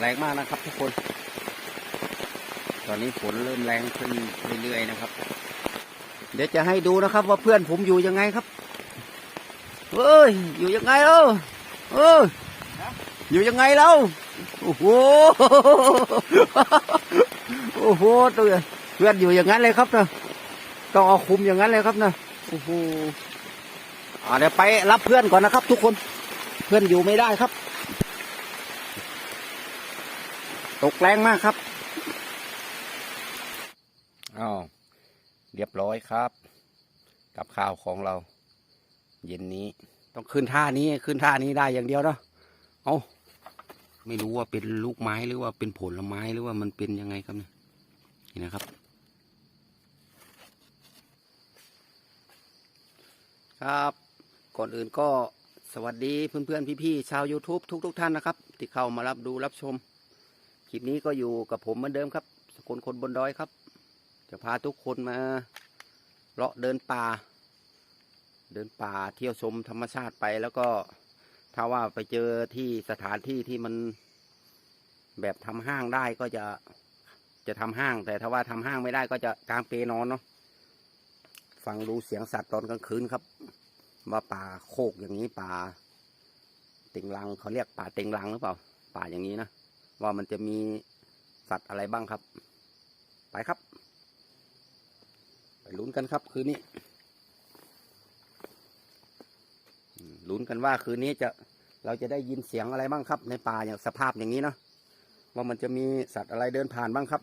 แรงมากนะครับทุกคน ตอนนี้ฝนเริ่มแรงขึ้นเรื่อยๆนะครับ เดี๋ยวจะให้ดูนะครับ ว่าเพื่อนผมอยู่ยังไงครับเอ้ยอยู่ยังไงเอ้าเอออยู่ยังไงเราโอ้โหโอ้โหตัวเพื่อนอยู่อย่างนั้นเลยครับนะต้องเอาคุมอย่างนั้นเลยครับนะโอ้โหเดี๋ยวไปรับเพื่อนก่อนนะครับ ทุกคน เพื่อนอยู่ไม่ได้ครับ ตกแรงมากครับอ้าวเรียบร้อยครับ กับข้าวของเรา เย็นนี้ต้องขึ้นท่านี้ขึ้นท่านี้ได้อย่างเดียวเนาะเอาไม่รู้ว่าเป็นลูกไม้หรือว่าเป็นผลไม้หรือว่ามันเป็นยังไงครับเนี่ยนี่นะครับ ครับ ก่อนอื่นก็สวัสดีเพื่อนๆพี่ๆชาว YouTube ทุกๆทท่านนะครับ ที่เข้ามารับดูรับชมค ลิปนี้ก็อยู่กับผมเหมือนเดิมครับสกุลคนบนดอยครับ จะพาทุกคนมาเลาะเดินป่า เดินป่าเที่ยวชมธรรมชาติไปแล้วก็ถ้าว่าไปเจอที่สถานที่ที่มันแบบทำห้างได้ก็จะจะทำห้าง แต่ถ้าว่าทำห้างไม่ได้ก็จะกางเปนอนเนาะฟังดูเสียงสัตว์ตอนกลางคืนครับ ว่าป่าโคกอย่างนี้ป่า เต็งลังเขาเรียกป่าเต็งลังหรือเปล่า ป่าอย่างนี้นะ ว่ามันจะมีสัตว์อะไรบ้างครับ ไปครับ ไปลุ้นกันครับ คืนนี้ลุ้นกันว่าคืนนี้จะเราจะได้ยินเสียงอะไรบ้างครับ ในป่าอย่างสภาพอย่างนี้เนาะว่ามันจะมีสัตว์อะไรเดินผ่านบ้างครับ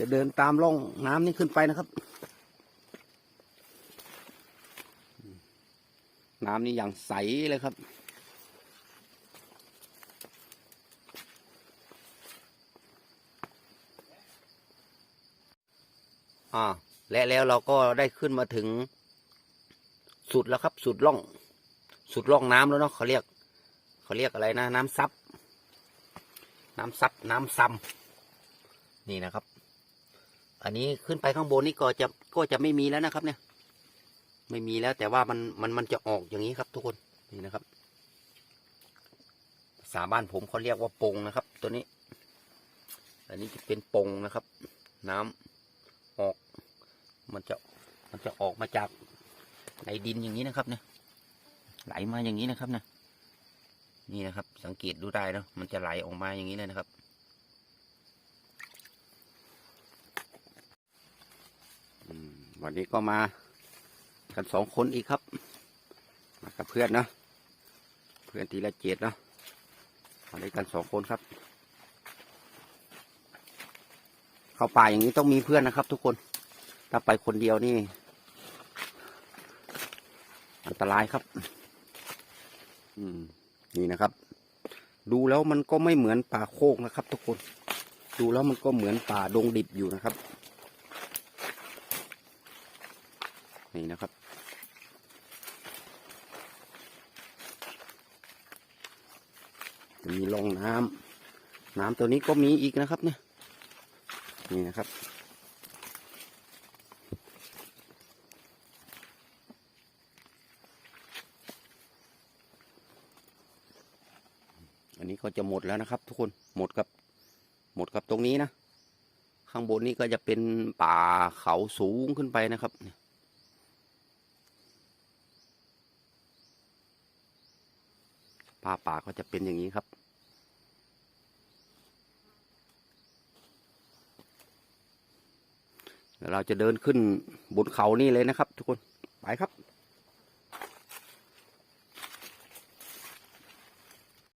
จะเดินตามร่องน้ำนี้ขึ้นไปนะครับ น้ำนี่อย่างใสเลยครับ อ่า และแล้วเราก็ได้ขึ้นมาถึง สุดแล้วครับ สุดร่อง สุดร่องน้ำแล้วเนาะเขาเรียก เขาเรียกอะไรนะ น้ำซับ น้ำซับ น้ำซ้ำนี่นะครับ อันนี้ขึ้นไปข้างบนนี่ก็จะก็จะไม่มีแล้วนะครับเนี่ย ไม่มีแล้วแต่ว่ามันมันมันจะออกอย่างนี้ครับ ทุกคนนี่นะครับภาบ้านผมเขาเรียกว่าปงนะครับ ตัวนี้ อันนี้จะเป็นปงนะครับ น้ำออก มันจะมันจะออกมาจากในดินอย่างนี้นะครับ เนี่ย ไหลมาอย่างนี้นะครับนะนี่นะครับ สังเกตดูได้นะมันจะไหลออกมาอย่างนี้เลยนะครับอืมวันนี้ก็มา กันสองคนอีกครับ มากับเพื่อนนะเพื่อนทีละเจ็ดเนาะมาด้วยกันสองคนครับ เข้าป่าอย่างนี้ต้องมีเพื่อนนะครับ ทุกคน ถ้าไปคนเดียวนี่ อันตรายครับ อืม นี่นะครับ ดูแล้วมันก็ไม่เหมือนป่าโคกนะครับ ทุกคน ดูแล้วมันก็เหมือนป่าดงดิบอยู่นะครับ นี่นะครับ จะ มีร่องน้ำน้ำตัวนี้ก็มีอีกนะครับเนี่ยนี่นะครับ อันนี้ก็จะหมดแล้วนะครับ ทุกคนหมดกับหมดกับตรงนี้นะ ข้างบนนี้ก็จะเป็นป่าเขาสูงขึ้นไปนะครับป่าป่าก็จะเป็นอย่างนี้ครับ เราจะเดินขึ้นบนเขานี่เลยนะครับ ทุกคนไปครับ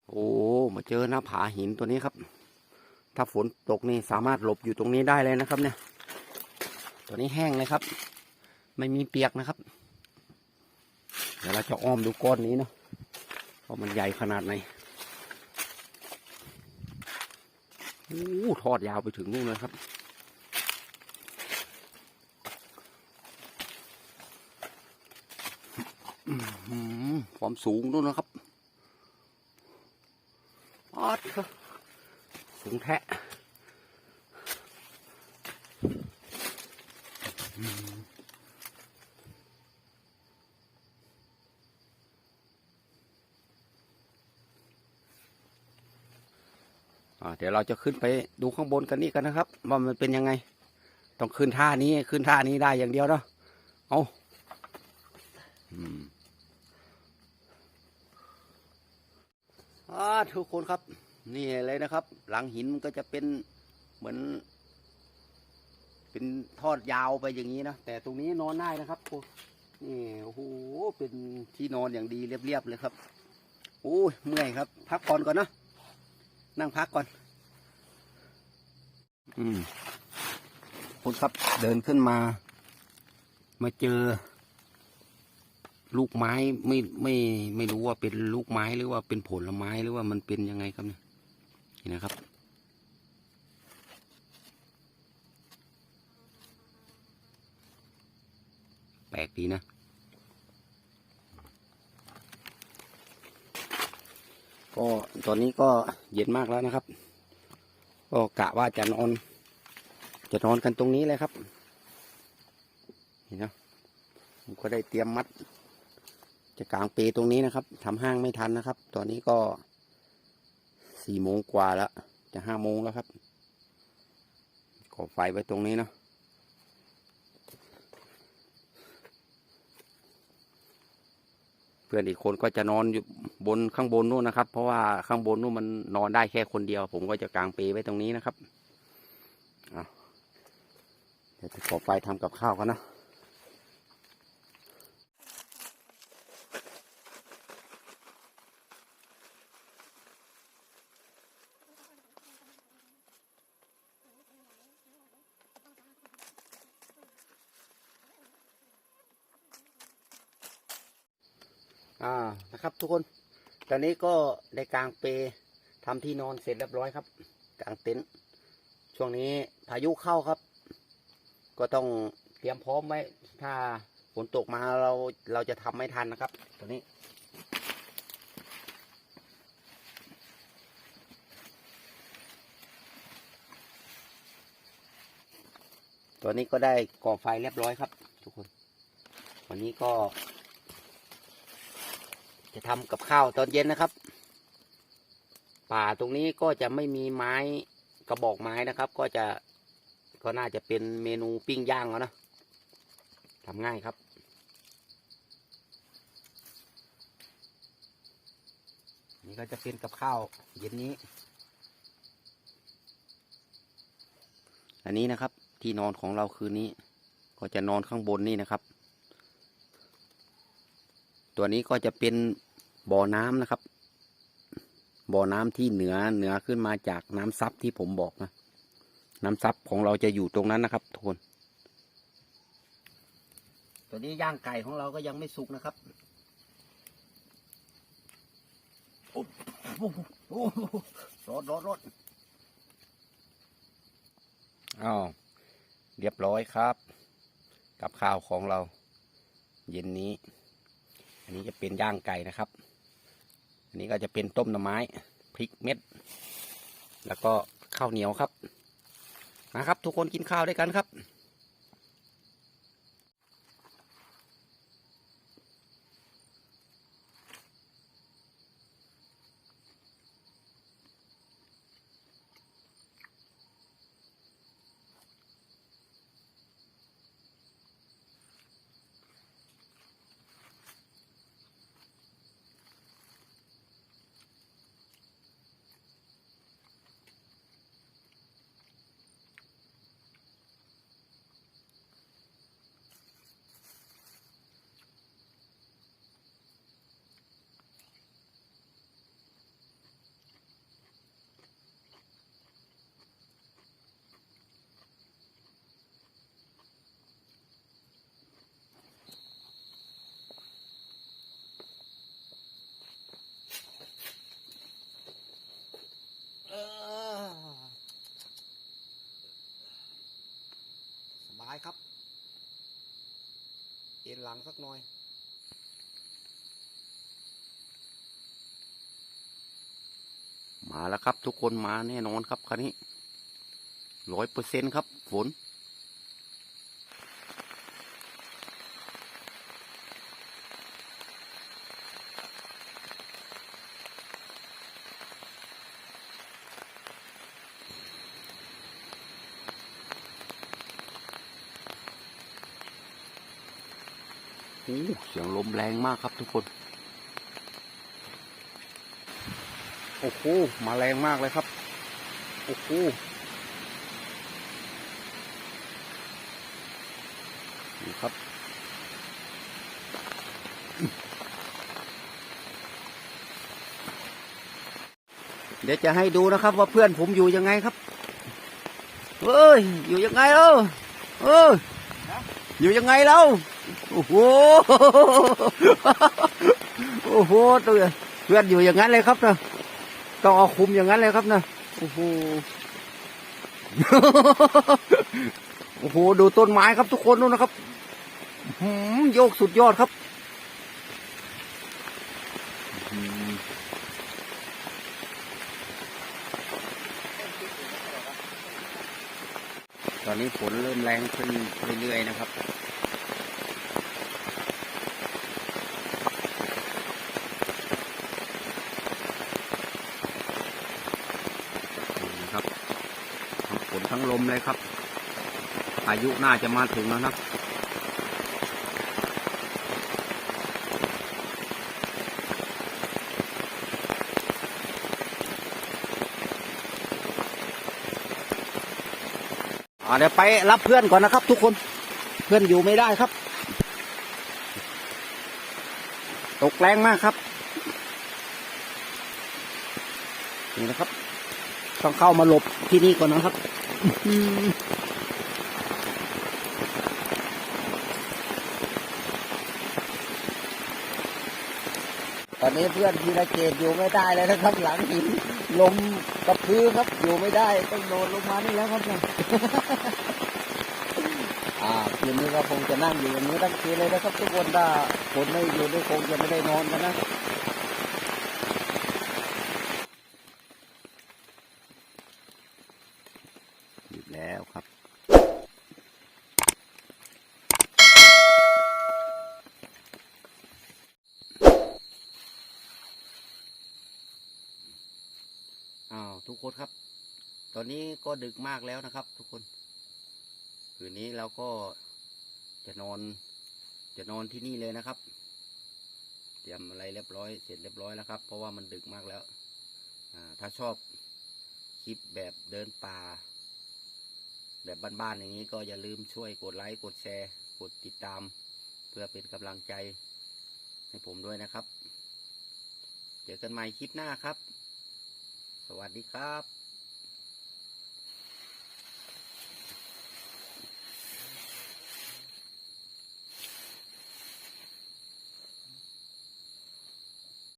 โอ้มาเจอหน้าผาหินตัวนี้ครับ ถ้าฝนตกนี่สามารถหลบอยู่ตรงนี้ได้เลยนะครับ เนี่ย ตัวนี้แห้งเลยครับ ไม่มีเปียกนะครับ เดี๋ยวเราจะอ้อมดูก้อนนี้เนาะว่ามันใหญ่ขนาดไหนโอ้ทอดยาวไปถึงนู่นเลยครับ ความสูงด้วยนะครับปอดสูงแท้เดี๋ยวเราจะขึ้นไปดูข้างบนกันนี่กันนะครับ ว่ามันเป็นยังไง ต้องขึ้นท่านี้ขึ้นท่านี้ได้อย่างเดียวเนาะเอาอืม ทุกคนครับ นี่เลยนะครับ หลังหินมันก็จะเป็นเหมือน เป็นทอดยาวไปอย่างนี้นะแต่ตรงนี้นอนได้นะครับโอ้นี่โอ้โหเป็นที่นอนอย่างดีเรียบๆเลยครับโอ้ยเมื่อยครับ พักผ่อนก่อนนะนั่งพักก่อน อืมคุณครับเดินขึ้นมา มาเจอ ลูกไม้ไม่ไม่ไม่รู้ว่าเป็นลูกไม้หรือว่าเป็นผลไม้หรือว่ามันเป็นยังไงครับเนี่ยนี่นะครับ แปลกดีนะก็ตอนนี้ก็เย็นมากแล้วนะครับ ก็กะว่าจะนอน จะนอนกันตรงนี้เลยครับนี่นะผมก็ได้เตรียมมัด จะกลางเปตรงนี้นะครับทำห้างไม่ทันนะครับ ตอนนี้ก็สี่โมงกว่าแล้ว จะห้าโมงแล้วครับขอไฟไว้ตรงนี้เนาะเพื่อนอีกคนก็จะนอนอยู่บนข้างบนนู่นนะครับ เพราะว่าข้างบนนู่นมันนอนได้แค่คนเดียว ผมก็จะกางเปไว้ตรงนี้นะครับเอาเดี๋ยวจะขอไฟทำกับข้าวกันนะ นะครับ ทุกคน ตอนนี้ก็ได้กางเปทำที่นอนเสร็จเรียบร้อยครับกางเต็นท์ช่วงนี้พายุเข้าครับ ก็ต้องเตรียมพร้อมไว้ถ้าฝนตกมาเราเราจะทำไม่ทันนะครับตัวนี้ตัวนี้ก็ได้ก่อไฟเรียบร้อยครับ ทุกคน วันนี้ก็ จะทำกับข้าวตอนเย็นนะครับ ป่าตรงนี้ก็จะไม่มีไม้กระบอกไม้นะครับ ก็จะก็น่าจะเป็นเมนูปิ้งย่างแล้วนะทำง่ายครับ นี่ก็จะเป็นกับข้าวเย็นนี้ อันนี้นะครับที่นอนของเราคืนนี้ ก็จะนอนข้างบนนี่นะครับ ตัวนี้ก็จะเป็นบ่อน้ำนะครับ บ่อน้ำที่เหนือเหนือขึ้นมาจากน้ำซับที่ผมบอกนะ น้ำซับของเราจะอยู่ตรงนั้นนะครับทุกคนตัวนี้ย่างไก่ของเราก็ยังไม่สุกนะครับโอ้โหโอ้โหรถรถรถอ้าวเรียบร้อยครับ กับข้าวของเรา เย็นนี้ อันนี้จะเป็นย่างไก่นะครับ อันนี้ก็จะเป็นต้มหน่อไม้พริกเม็ด แล้วก็ข้าวเหนียวครับนะครับ ทุกคนกินข้าวด้วยกันครับ ลังสักหน่อย มาแล้วครับ ทุกคนมาแน่นอนครับคันนี้ร้อยเปอร์เซ็นครับ ฝน เสียงลมแรงมากครับทุกคน โอ้โห มาแรงมากเลยครับ โอ้โห นี่ครับ เดี๋ยวจะให้ดูนะครับ ว่าเพื่อนผมอยู่ยังไงครับ เฮ้ย อยู่ยังไงเล่าเอออยู่ยังไงเล่า โอ้โห โอ้โหตัวเพื่อนอยู่อย่างนั้นเลยครับนะต้องเอาคุมอย่างนั้นเลยครับนะโอ้โห โอ้โห ดูต้นไม้ครับทุกคนนู่นนะครับหืมโยกสุดยอดครับตอนนี้ฝนเริ่มแรงขึ้นเรื่อยๆนะครับ นี่ครับ ทั้งลมเลยครับพายุน่าจะมาถึงแล้วนะอ่าเดี๋ยวไปรับเพื่อนก่อนนะครับ ทุกคนเพื่อนอยู่ไม่ได้ครับ ตกแรงมากครับนี่นะครับ ต้องเข้ามาหลบที่นี่ก่อนนะครับ ตอนนี้เพื่อนธีรเกตอยู่ไม่ได้เลยนะครับ หลังหินลมกระพือครับ อยู่ไม่ได้ต้องโดดลงมานี่แล้วครับเนี่ยอ่าคืนนี้ก็คงจะนั่งอยู่อย่างนี้ทั้งคืนเลยนะครับ ทุกคนถ้าฝนไม่อยู่ด้วยคงจะไม่ได้นอนกันนะ หยุดแล้วครับ อ้าว ทุกคนครับ ตอนนี้ก็ดึกมากแล้วนะครับ ทุกคน คืนนี้เราก็จะนอน จะนอนที่นี่เลยนะครับ เตรียมอะไรเรียบร้อย เสร็จเรียบร้อยแล้วครับ เพราะว่ามันดึกมากแล้วถ้าชอบคลิปแบบเดินป่า แบบบ้านๆอย่างนี้ก็อย่าลืมช่วยกดไลค์ กดแชร์ กดติดตาม เพื่อเป็นกำลังใจให้ผมด้วยนะครับ เจอกันใหม่คลิปหน้าครับ วัสดีครับ